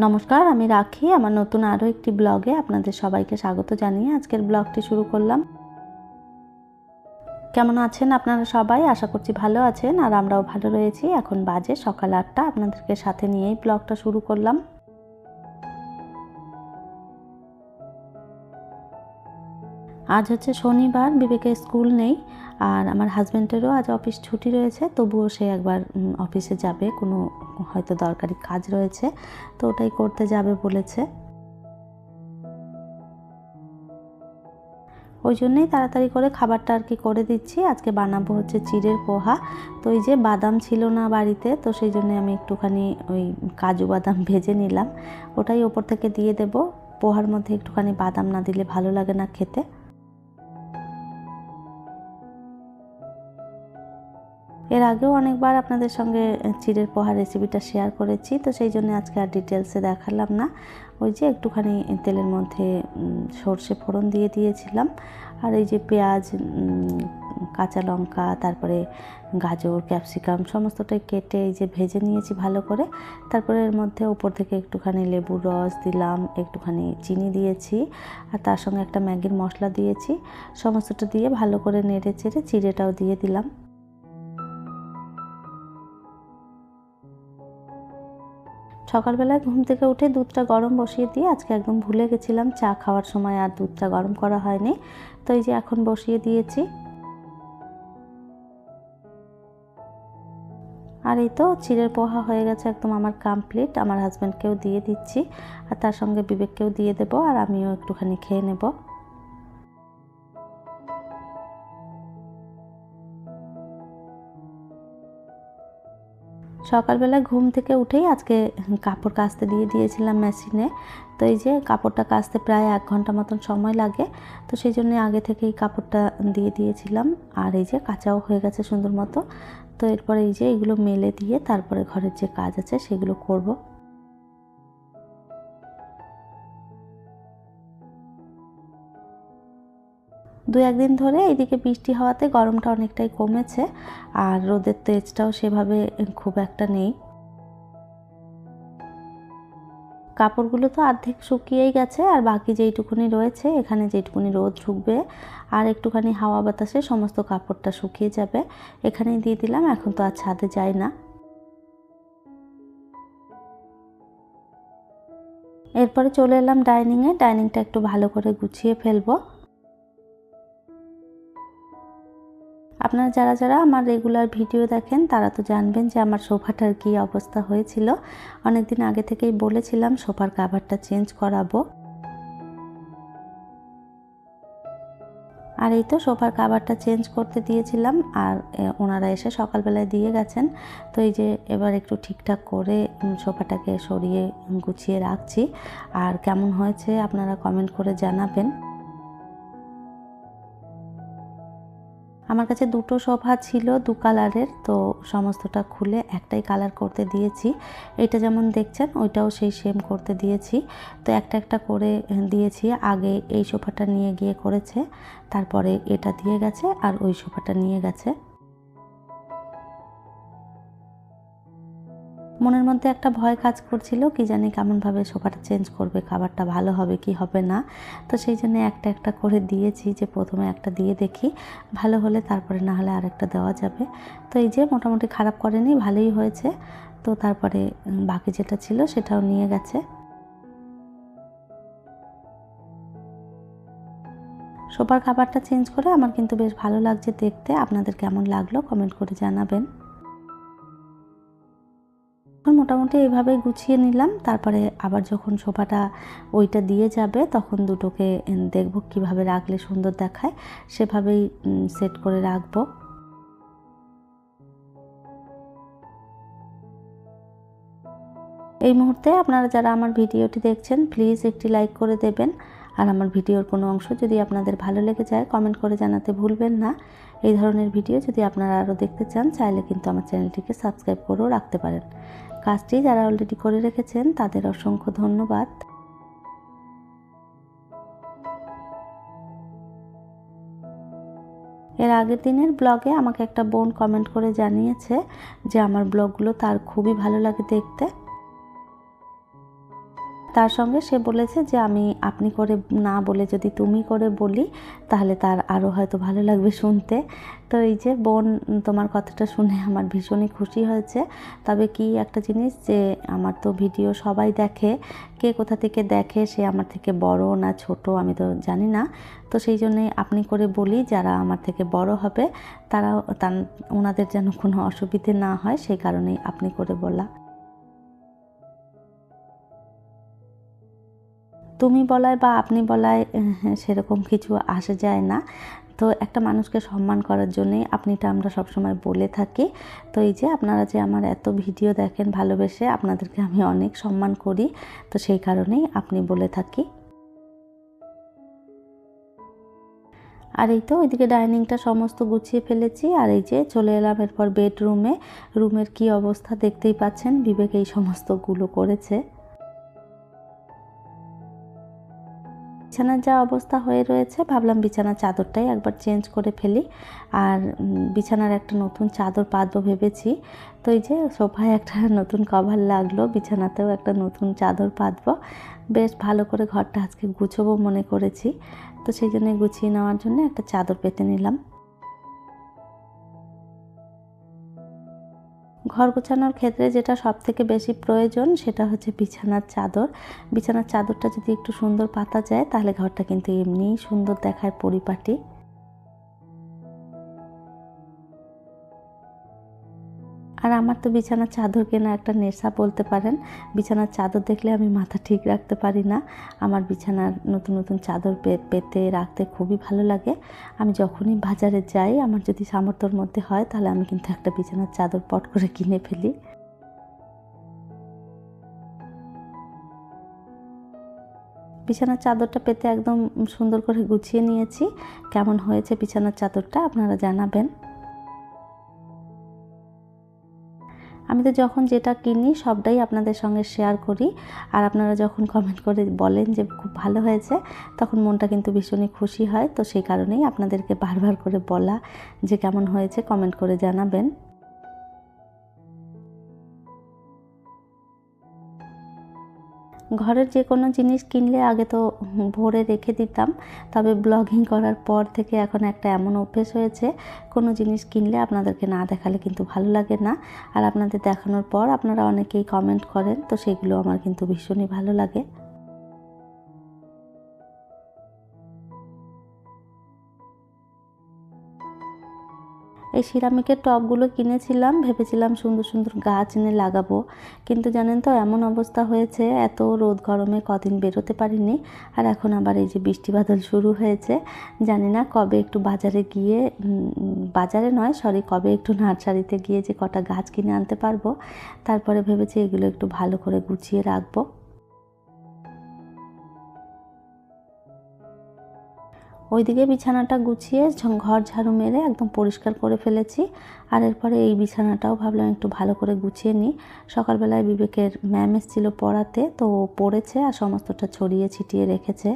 নমস্কার, আমি রাখি। আমার নতুন আরও একটি ব্লগে আপনাদের সবাইকে স্বাগত জানিয়ে আজকের ব্লগটি শুরু করলাম। কেমন আছেন আপনারা সবাই? আশা করছি ভালো আছেন। আর আমরাও ভালো রয়েছি। এখন বাজে সকাল আটটা। আপনাদেরকে সাথে নিয়েই ব্লগটা শুরু করলাম। আজ হচ্ছে শনিবার, বিবেকের স্কুল নেই আর আমার হাজব্যান্ডেরও আজ অফিস ছুটি রয়েছে, তবুও সে একবার অফিসে যাবে, কোনো হয়তো দরকারি কাজ রয়েছে, তো ওটাই করতে যাবে বলেছে। ওই জন্যেই তাড়াতাড়ি করে খাবারটা আর কি করে দিচ্ছি, আজকে বানাবো হচ্ছে চিড়ের পোহা। তো এই যে বাদাম ছিল না বাড়িতে, তো সেই জন্য আমি একটুখানি ওই কাজু বাদাম ভেজে নিলাম। ওটাই ওপর থেকে দিয়ে দেব, পোহার মধ্যে একটুখানি বাদাম না দিলে ভালো লাগে না খেতে। এর আগেও অনেকবার আপনাদের সঙ্গে চিড়ের পোহা রেসিপিটা শেয়ার করেছি, তো সেই জন্য আজকে আর ডিটেলসে দেখালাম না। ওই যে একটুখানি তেলের মধ্যে সর্ষে ফোড়ন দিয়ে দিয়েছিলাম। আর এই যে পেঁয়াজ কাঁচা লঙ্কা, তারপরে গাজর ক্যাপসিকাম সমস্তটাই কেটে এই যে ভেজে নিয়েছি ভালো করে। তারপরে এর মধ্যে উপর থেকে একটুখানি লেবুর রস দিলাম, একটুখানি চিনি দিয়েছি, আর তার সঙ্গে একটা ম্যাগির মশলা দিয়েছি। সমস্তটা দিয়ে ভালো করে নেড়ে চেড়ে চিড়েটাও দিয়ে দিলাম। সকালবেলায় ঘুম থেকে উঠে দুধটা গরম বসিয়ে দিয়ে আজকে একদম ভুলে গেছিলাম চা খাওয়ার সময় আর দুধটা গরম করা হয়নি। তো এই যে এখন বসিয়ে দিয়েছি। আর এই তো চিড়ের পোহা হয়ে গেছে একদম আমার কমপ্লিট আমার হাজব্যান্ডকেও দিয়ে দিচ্ছি আর তার সঙ্গে বিবেককেও দিয়ে দেবো আর আমিও একটুখানি খেয়ে নেব। সকালবেলা ঘুম থেকে উঠেই আজকে কাপড় কাচতে দিয়ে দিয়েছিলাম মেশিনে। তো এই যে কাপড়টা কাচতে প্রায় এক ঘণ্টা মতন সময় লাগে, তো সেই জন্য আগে থেকেই কাপড়টা দিয়ে দিয়েছিলাম। আর এই যে কাঁচাও হয়ে গেছে সুন্দর মতো। তো এরপরে এই যে এগুলো মেলে দিয়ে তারপরে ঘরের যে কাজ আছে সেগুলো করব। দু একদিন ধরে এইদিকে বৃষ্টি হওয়াতে গরমটা অনেকটাই কমেছে, আর রোদের তেজটাও সেভাবে খুব একটা নেই। কাপড়গুলো তো অর্ধেক শুকিয়েই গেছে, আর বাকি যেইটুকুনি রয়েছে, এখানে যেইটুকুনি রোদ ঢুকবে, আর একটুখানি হাওয়া বাতাসে সমস্ত কাপড়টা শুকিয়ে যাবে। এখানেই দিয়ে দিলাম, এখন তো আর ছাদে যায় না। এরপরে চলে এলাম ডাইনিংয়ে, ডাইনিংটা একটু ভালো করে গুছিয়ে ফেলব। আপনারা যারা যারা আমার রেগুলার ভিডিও দেখেন, তারা তো জানবেন যে আমার সোফাটার কী অবস্থা হয়েছিল। অনেক দিন আগে থেকেই বলেছিলাম সোফার কাভারটা চেঞ্জ করাবো। আর এই তো সোফার কাভারটা চেঞ্জ করতে দিয়েছিলাম, আর ওনারা এসে সকালবেলায় দিয়ে গেছেন। তো এই যে এবার একটু ঠিকঠাক করে সোফাটাকে সরিয়ে গুছিয়ে রাখছি। আর কেমন হয়েছে আপনারা কমেন্ট করে জানাবেন। আমার কাছে দুটো সোফা ছিল, দু কালারের, তো সমস্তটা খুলে একটাই কালার করতে দিয়েছি। এটা যেমন দেখছেন, ওইটাও সেই সেম করতে দিয়েছি। তো একটা একটা করে দিয়েছি। আগে এই সোফাটা নিয়ে গিয়ে করেছে, তারপরে এটা দিয়ে গেছে, আর ওই সোফাটা নিয়ে গেছে। মনের মধ্যে একটা ভয় কাজ করছিল, কি জানি কেমনভাবে সোফাটা চেঞ্জ করবে, খাবারটা ভালো হবে কি হবে না। তো সেই জন্য একটা একটা করে দিয়েছি, যে প্রথমে একটা দিয়ে দেখি, ভালো হলে তারপরে না হলে আরেকটা দেওয়া যাবে। তো এই যে মোটামুটি খারাপ করেনি, ভালোই হয়েছে। তো তারপরে বাকি যেটা ছিল সেটাও নিয়ে গেছে। সোফার খাবারটা চেঞ্জ করে আমার কিন্তু বেশ ভালো লাগছে দেখতে। আপনাদের কেমন লাগল কমেন্ট করে জানাবেন। মোটামুটি এইভাবেই গুছিয়ে নিলাম। তারপরে আবার যখন সোফাটা ওইটা দিয়ে যাবে, তখন দুটোকে দেখব কীভাবে রাখলে সুন্দর দেখায়। সেভাবেই সেট করে রাখব। এই মুহূর্তে আপনারা যারা আমার ভিডিওটি দেখছেন প্লিজ একটি লাইক করে দেবেন। আর আমার ভিডিওর কোনো অংশ যদি আপনাদের ভালো লেগে যায় কমেন্ট করে জানাতে ভুলবেন না। এই ধরনের ভিডিও যদি আপনারা আরও দেখতে চান, চাইলে কিন্তু আমার চ্যানেলটিকে সাবস্ক্রাইব করেও রাখতে পারেন। কাজটি যারা অলরেডি করে রেখেছেন, তাদের অসংখ্য ধন্যবাদ। এর আগের দিনের ব্লগে আমাকে একটা বোন কমেন্ট করে জানিয়েছে যে, আমার ব্লগগুলো তার খুবই ভালো লাগে দেখতে। তার সঙ্গে সে বলেছে যে আমি আপনি করে না বলে যদি তুমি করে বলি, তাহলে তার আরও হয়তো ভালো লাগবে শুনতে। তো এই যে বোন, তোমার কথাটা শুনে আমার ভীষণই খুশি হয়েছে। তবে কি একটা জিনিস যে আমার তো ভিডিও সবাই দেখে, কে কোথা থেকে দেখে সে আমার থেকে বড় না ছোট আমি তো জানি না। তো সেই জন্যে আপনি করে বলি, যারা আমার থেকে বড় হবে তারা ওনাদের যেন কোনো অসুবিধে না হয়, সেই কারণেই আপনি করে বলা। তুমি বলায় বা আপনি বলায় সেরকম কিছু আসে যায় না। তো একটা মানুষকে সম্মান করার জন্যেই আপনিটা আমরা সবসময় বলে থাকি। তো এই যে আপনারা যে আমার এত ভিডিও দেখেন, ভালোবেসে আপনাদেরকে আমি অনেক সম্মান করি, তো সেই কারণেই আপনি বলে থাকি। আর এই তো ওইদিকে ডাইনিংটা সমস্ত গুছিয়ে ফেলেছি, আর এই যে চলে এলাম এরপর বেডরুমে। রুমের কি অবস্থা দেখতেই পাচ্ছেন, বিবেক এই সমস্তগুলো করেছে। বিছানার যা অবস্থা হয়ে রয়েছে, ভাবলাম বিছানার চাদরটাই একবার চেঞ্জ করে ফেলি। আর বিছানার একটা নতুন চাদর পাতবো ভেবেছি। তো এই যে সোফায় একটা নতুন কভার লাগল, বিছানাতেও একটা নতুন চাদর পাতবো। বেশ ভালো করে ঘরটা আজকে গুছবো মনে করেছি। তো সেই জন্য গুছিয়ে নেওয়ার জন্য একটা চাদর পেতে নিলাম। ঘর গোছানোর ক্ষেত্রে যেটা সব থেকে বেশি প্রয়োজন সেটা হচ্ছে বিছানার চাদর। বিছানার চাদরটা যদি একটু সুন্দর পাতা যায় তাহলে ঘরটা কিন্তু এমনিই সুন্দর দেখায় পরিপাটি। আর আমার তো বিছানার চাদর কেনা একটা নেশা বলতে পারেন। বিছানার চাদর দেখলে আমি মাথা ঠিক রাখতে পারি না। আমার বিছানার নতুন নতুন চাদর পেতে রাখতে খুবই ভালো লাগে। আমি যখনই বাজারে যাই, আমার যদি সামর্থ্যর মধ্যে হয়, তাহলে আমি কিন্তু একটা বিছানার চাদর পট করে কিনে ফেলি। বিছানার চাদরটা পেতে একদম সুন্দর করে গুছিয়ে নিয়েছি। কেমন হয়েছে বিছানার চাদরটা, আপনারা জানাবেন। আমি তো যখন যেটা কিনি সবটাই আপনাদের সঙ্গে শেয়ার করি। আর আপনারা যখন কমেন্ট করে বলেন যে খুব ভালো হয়েছে, তখন মনটা কিন্তু ভীষণই খুশি হয়। তো সেই কারণেই আপনাদেরকে বারবার করে বলা যে কেমন হয়েছে কমেন্ট করে জানাবেন। ঘরের যে কোনো জিনিস কিনলে আগে তো ভরে রেখে দিতাম, তবে ব্লগিং করার পর থেকে এখন একটা এমন অভ্যেস হয়েছে, কোনো জিনিস কিনলে আপনাদেরকে না দেখালে কিন্তু ভালো লাগে না। আর আপনাদের দেখানোর পর আপনারা অনেকেই কমেন্ট করেন, তো সেগুলো আমার কিন্তু ভীষণই ভালো লাগে। এই সিরামিকের টবগুলো কিনেছিলাম, ভেবেছিলাম সুন্দর সুন্দর গাছ এনে লাগাবো। কিন্তু জানেন তো, এমন অবস্থা হয়েছে, এত রোদ গরমে কদিন বেরোতে পারিনি। আর এখন আবার এই যে বৃষ্টি বাদল শুরু হয়েছে, জানি না কবে একটু বাজারে গিয়ে বাজারে নয় সরি কবে একটু নার্সারিতে গিয়ে যে কটা গাছ কিনে আনতে পারব। তারপরে ভেবেছি এগুলো একটু ভালো করে গুছিয়ে রাখব। ওইদিকে বিছানাটা গুছিয়ে ঘর ঝাড়ু মেরে একদম পরিষ্কার করে ফেলেছি। আর এরপরে এই বিছানাটাও ভাবলাম একটু ভালো করে গুছিয়ে নিই। সকালবেলায় বিবেকের ম্যাম এসেছিল পড়াতে, তো পড়েছে আর সমস্তটা ছড়িয়ে ছিটিয়ে রেখেছে।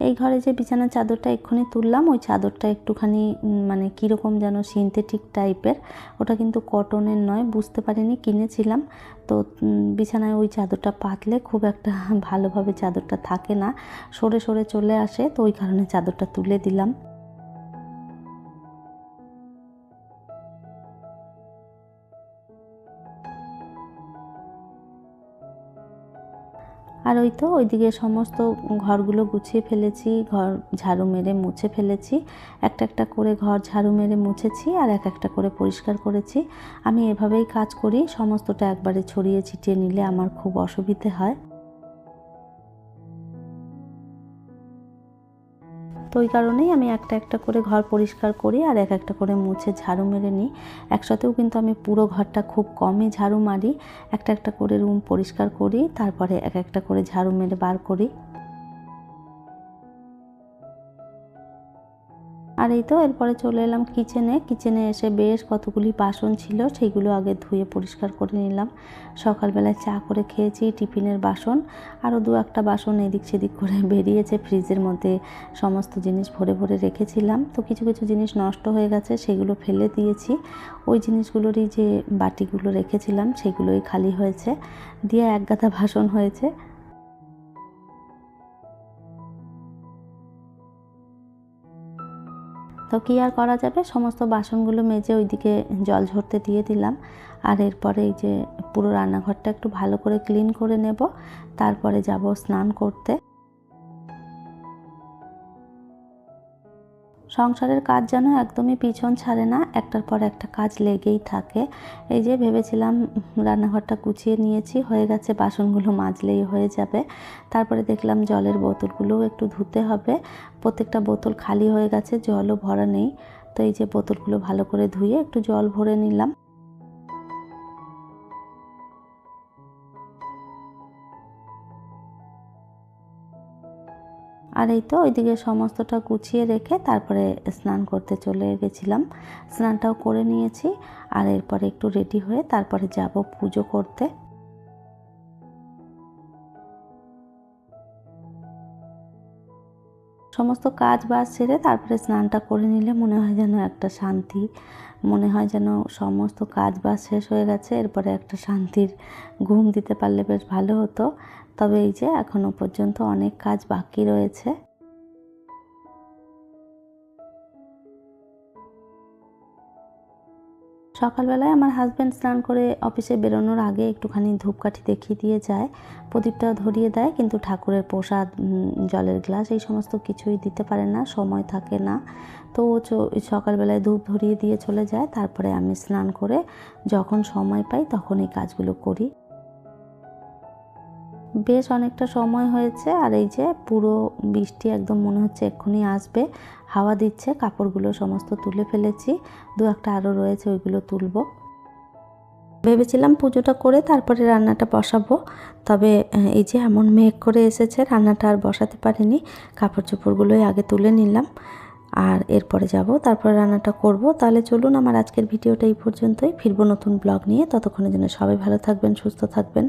এই ঘরে যে বিছানার চাদরটা এক্ষুনি তুললাম, ওই চাদরটা একটুখানি মানে কীরকম যেন সিনথেটিক টাইপের। ওটা কিন্তু কটনের নয়, বুঝতে পারিনি, কিনেছিলাম। তো বিছানায় ওই চাদরটা পাতলে খুব একটা ভালোভাবে চাদরটা থাকে না। সরে সরে চলে আসে, তো ওই কারণে চাদরটা তুলে দিলাম। আর ওই তো ওইদিকে সমস্ত ঘরগুলো গুছিয়ে ফেলেছি, ঘর ঝাড়ু মেরে মুছে ফেলেছি। একটা একটা করে ঘর ঝাড়ু মেরে মুছেছি আর এক একটা করে পরিষ্কার করেছি। আমি এভাবেই কাজ করি, সমস্তটা একবারে ছড়িয়ে ছিটিয়ে নিলে আমার খুব অসুবিধে হয়। তো ওই কারণেই আমি একটা একটা করে ঘর পরিষ্কার করি আর এক একটা করে মুছে ঝাড়ু মেরে নিই। একসাথেও কিন্তু আমি পুরো ঘরটা খুব কমই ঝাড়ু মারি। একটা একটা করে রুম পরিষ্কার করি, তারপরে এক একটা করে ঝাড়ু মেরে বার করি। আর এই তো, এরপরে চলে এলাম কিচেনে কিচেনে এসে বেশ কতগুলি বাসন ছিল সেইগুলো আগে ধুয়ে পরিষ্কার করে নিলাম। সকালবেলায় চা করে খেয়েছি, টিফিনের বাসন। আরও দু একটা বাসন এদিক সেদিক করে বেরিয়েছে, ফ্রিজের মধ্যে সমস্ত জিনিস ভরে ভরে রেখেছিলাম। তো কিছু কিছু জিনিস নষ্ট হয়ে গেছে, সেগুলো ফেলে দিয়েছি। ওই জিনিসগুলোরই যে বাটিগুলো রেখেছিলাম, সেগুলোই খালি হয়েছে। দিয়ে এক বাসন হয়েছে। তো কী আর করা যাবে? সমস্ত বাসনগুলো মেজে ওইদিকে জল ঝরতে দিয়ে দিলাম। আর এরপরে এই যে পুরো রান্নাঘরটা একটু ভালো করে ক্লিন করে নেব। তারপরে যাব স্নান করতে। সংসারের কাজ যেন একদমই পিছন ছাড়ে না, একটার পর একটা কাজ লেগেই থাকে। এই যে ভেবেছিলাম রান্নাঘরটা গুছিয়ে নিয়েছি, হয়ে গেছে, বাসনগুলো মাজলেই হয়ে যাবে। তারপরে দেখলাম জলের বোতলগুলোও একটু ধুতে হবে। প্রত্যেকটা বোতল খালি হয়ে গেছে, জলও ভরা নেই। তো এই যে বোতলগুলো ভালো করে ধুয়ে একটু জল ভরে নিলাম। আর এই তো ওইদিকে সমস্তটা গুছিয়ে রেখে তারপরে স্নান করতে চলে গেছিলাম। স্নানটাও করে নিয়েছি আর এরপরে একটু রেডি হয়ে তারপরে যাব পুজো করতে। সমস্ত কাজ বাজ সেরে তারপরে স্নানটা করে নিলে মনে হয় যেন একটা শান্তি, মনে হয় যেন সমস্ত কাজ বাজ শেষ হয়ে গেছে, এরপরে একটা শান্তির ঘুম দিতে পারলে বেশ ভালো হতো। তবে এই যে এখনও পর্যন্ত অনেক কাজ বাকি রয়েছে। সকালবেলায় আমার হাজব্যান্ড স্নান করে অফিসে বেরোনোর আগে একটুখানি ধূপকাঠি দেখিয়ে দিয়ে যায়। প্রদীপটা ধরিয়ে দেয়, কিন্তু ঠাকুরের প্রসাদ জলের গ্লাস এই সমস্ত কিছুই দিতে পারে না, সময় থাকে না। তো সকালবেলায় ধূপ ধরিয়ে দিয়ে চলে যায়, তারপরে আমি স্নান করে যখন সময় পাই তখন এই কাজগুলো করি। বেশ অনেকটা সময় হয়েছে আর এই যে পুরো বৃষ্টি একদম মনে হচ্ছে এক্ষুনি আসবে। হাওয়া দিচ্ছে, কাপড়গুলো সমস্ত তুলে ফেলেছি। দু একটা আরও রয়েছে, ওইগুলো তুলবো। ভেবেছিলাম পুজোটা করে তারপরে রান্নাটা বসাবো, তবে এই যে এমন মেঘ করে এসেছে, রান্নাটা আর বসাতে পারিনি। কাপড় চোপড়গুলোই আগে তুলে নিলাম আর এরপরে যাব, তারপরে রান্নাটা করব। তাহলে চলুন আমার আজকের ভিডিওটা এই পর্যন্তই। ফিরবো নতুন ব্লগ নিয়ে। ততক্ষণের জন্য সবাই ভালো থাকবেন, সুস্থ থাকবেন।